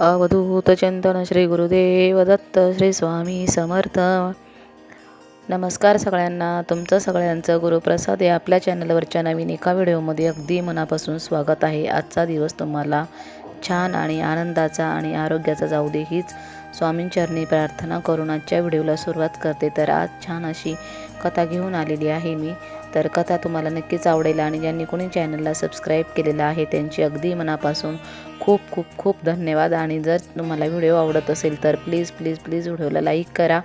अवधूत चिंतन श्री गुरुदेव दत्त श्री स्वामी समर्थ. नमस्कार सगळ्यांना. तुमचं सगळ्यांचं गुरुप्रसाद या आपल्या चॅनलवरच्या नवीन एका व्हिडिओमध्ये अगदी मनापासून स्वागत आहे. आजचा दिवस तुम्हाला छान आणि आनंदाचा आणि आरोग्याचा जाऊ दे हीच स्वामींचरणी प्रार्थना करून आजच्या व्हिडिओला सुरुवात करते. तर आज छान अशी कथा घेऊन आलेली आहे मी. तर कथा तुम्हाला नक्कीच आवडेल आणि ज्यांनी कोणी चॅनलला सबस्क्राईब केलेलं आहे त्यांची अगदी मनापासून खूप खूप खूप धन्यवाद. आणि जर तुम्हाला व्हिडिओ आवडत असेल तर प्लीज प्लीज प्लीज व्हिडिओला लाईक करा.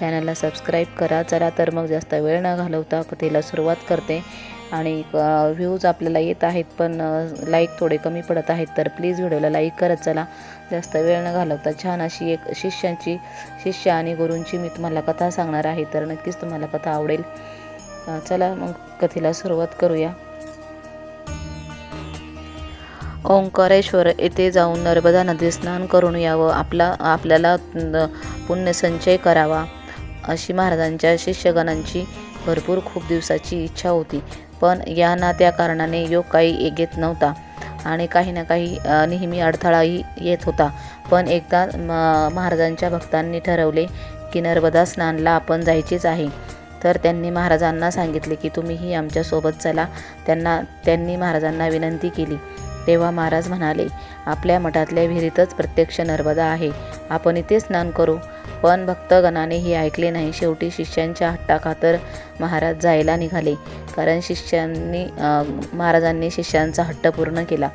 चॅनलला सबस्क्राईब करा. चला तर मग जास्त वेळ न घालवता कथेला सुरुवात करते. आणि व्ह्यूज आपल्याला येत आहेत पण लाईक थोडे कमी पडत आहेत तर प्लीज व्हिडिओला लाईक करत चला. जास्त वेळ न घालवता छान अशी एक शिष्यांची शिष्य आणि गुरूंची मी तुम्हाला कथा सांगणार आहे तर नक्कीच तुम्हाला कथा आवडेल. चला मग कथेला सुरुवात करूया. ओंकारेश्वर येथे जाऊन नर्मदा नदी स्नान करून यावं. आपला आपल्याला पुण्यसंचय करावा. अशी महाराजांच्या शिष्यगणांची भरपूर खूप दिवसाची इच्छा होती. पण या ना त्या कारणाने योग काही येत नव्हता. आणि काही ना काही नेहमी अडथळाही येत होता. पण एकदा म- महाराजांच्या भक्तांनी ठरवले की नर्मदा स्नानला आपण जायचेच आहे. तर त्यांनी महाराजांना सांगितले की तुम्हीही आमच्यासोबत चला. त्यांना त्यांनी महाराजांना विनंती केली. तेव्हा महाराज म्हणाले आपल्या मठातल्या विहिरीतच प्रत्यक्ष नर्मदा आहे. आपण इथे स्नान करू. पण भक्तगणाने हे ऐकले नाही. शेवटी शिष्यांच्या हट्टाखातर महाराज जायला निघाले. कारण शिष्यांनी महाराजांनी शिष्यांचा हट्ट पूर्ण केला.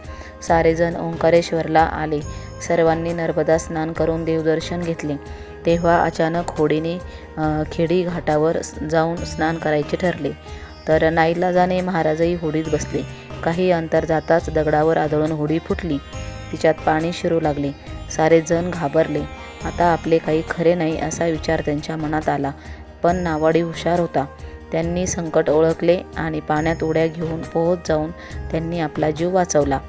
सारेजण ओंकारेश्वरला आले. सर्वांनी नर्मदा स्नान करून देवदर्शन घेतले. तेव्हा अचानक होडीने खेडी घाटावर जाऊन स्नान करायचे ठरले. तर नाईलाजाने महाराजही होडीत बसले. काही अंतर जाताच दगडावर आदळून होडी फुटली. तिच्यात पाणी शिरू लागले. सारे जण घाबरले. आता आपले काही खरे नाही असा विचार त्यांच्या मनात आला. पण नावाडी हुशार होता. त्यांनी संकट ओळखले आणि पाण्यात उड्या घेऊन पोहत जाऊन त्यांनी आपला जीव वाचवला.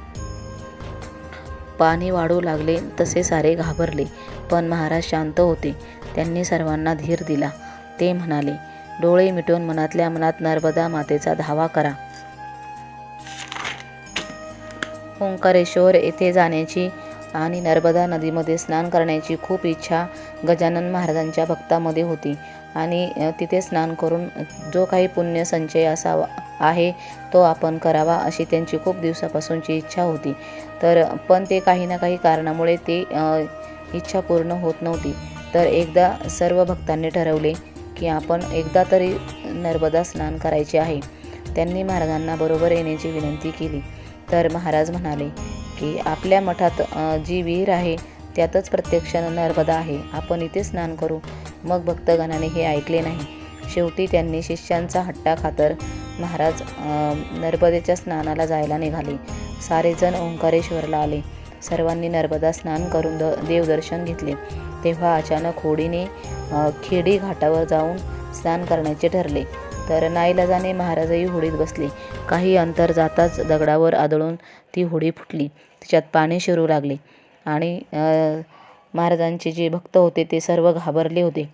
पाणी वाढू लागले तसे सारे घाबरले. पण महाराज शांत होते. त्यांनी सर्वांना धीर दिला. ते म्हणाले डोळे मिटून मनातल्या मनात नर्मदा मातेचा धावा करा. ओंकारेश्वर येथे जाण्याची आणि नर्मदा नदीमध्ये स्नान करण्याची खूप इच्छा गजानन महाराजांच्या भक्तामध्ये होती. आणि तिथे स्नान करून जो काही पुण्य संचय असावा आहे तो आपण करावा अशी त्यांची खूप दिवसापासूनची इच्छा होती. तर पण ते काही ना काही कारणामुळे ते इच्छा पूर्ण होत नव्हती. तर एकदा सर्व भक्तांनी ठरवले की आपण एकदा तरी नर्मदा स्नान करायचे आहे. त्यांनी महाराजांना बरोबर येण्याची विनंती केली. तर महाराज म्हणाले की आपल्या मठात जी विहीर आहे त्यातच प्रत्यक्ष नर्मदा आहे. आपण इथे स्नान करू. मग भक्तगणाने हे ऐकले नाही. शेवटी त्यांनी शिष्यांचा हट्टा खातर महाराज नर्मदेच्या स्नानाला जायला निघाले. सारेजण ओंकारेश्वरला आले. सर्वांनी नर्मदा स्नान करून द देवदर्शन घेतले. तेव्हा अचानक होडीने खेडी घाटावर जाऊन स्नान करण्याचे ठरले. तर नाईलाजाने महाराजही होडीत बसले. काही अंतर जाताच दगडावर आदळून ती होडी फुटली. तिच्यात पाणी शिरू लागले. आणि महाराजांचे जे भक्त होते ते सर्व घाबरले होते.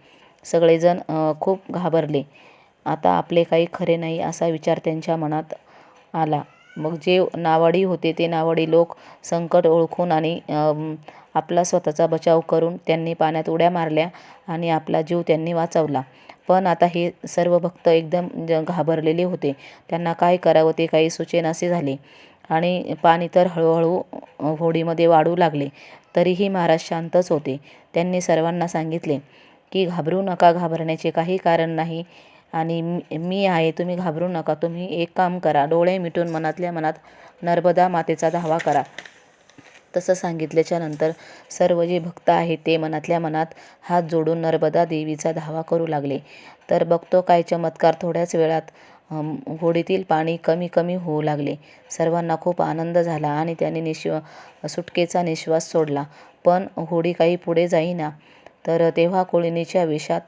सगळेजण खूप घाबरले. आता आपले काही खरे नाही असा विचार त्यांच्या मनात आला. मग जे नावाडी होते ते नावाडी लोक संकट ओळखून आणि आपला स्वतःचा बचाव करून त्यांनी पाण्यात उड्या मारल्या आणि आपला जीव त्यांनी वाचवला. पण आता हे सर्व भक्त एकदम ज- घाबरलेले होते. त्यांना काय करावं ते काही सुचेनासे झाले आणि पाणी तर हळूहळू होडीमध्ये वाढू लागले. तरीही महाराज शांतच होते. त्यांनी सर्वांना सांगितले की घाबरू नका घाबरण्याचे काही कारण नाही. आणि मी- मी आहे तुम्ही घाबरू नका. तुम्ही एक काम करा डोळे मिटून मनातल्या मनात नर्मदा मातेचा धावा करा. तसं सांगितल्याच्या नंतर सर्व जे भक्त आहेत ते मनातल्या मनात हात जोडून नर्मदा देवीचा धावा करू लागले. तर बघतो काय चमत्कार. थोड्याच वेळात होडीतील पाणी कमी कमी होऊ लागले. सर्वांना खूप आनंद झाला आणि त्याने निश्व सुटकेचा निश्वास सोडला. पण होडी काही पुढे जाईना. तर तेव्हा कोळिणीच्या वेशात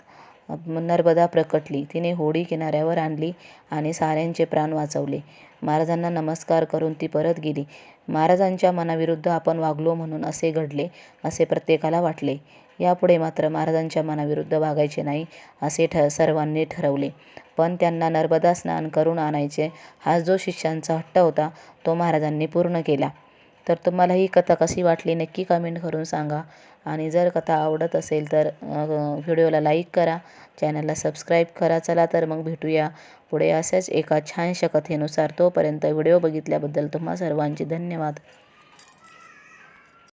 नर्मदा प्रकटली. तिने होडी किनाऱ्यावर आणली आणि साऱ्यांचे प्राण वाचवले. महाराजांना नमस्कार करून ती परत गेली. महाराजांच्या मनाविरुद्ध आपण वागलो म्हणून असे घडले असे प्रत्येकाला वाटले. यापुढे मात्र महाराजांच्या मनाविरुद्ध वागायचे नाही असे ठ सर्वांनी ठरवले. पण त्यांना नर्मदा स्नान करून आणायचे हा जो शिष्यांचा हट्ट होता तो महाराजांनी पूर्ण केला. तर तुम्हाला ही कथा कशी वाटली नक्की कमेंट करून सांगा. आणि जर कथा आवडत असेल तर व्हिडिओला लाईक करा. चॅनलला सबस्क्राईब करा. चला तर मग भेटूया पुढे अशाच एका छानशा कथेनुसार तोपर्यंत व्हिडिओ बघितल्याबद्दल तुम्हा सर्वांचे धन्यवाद.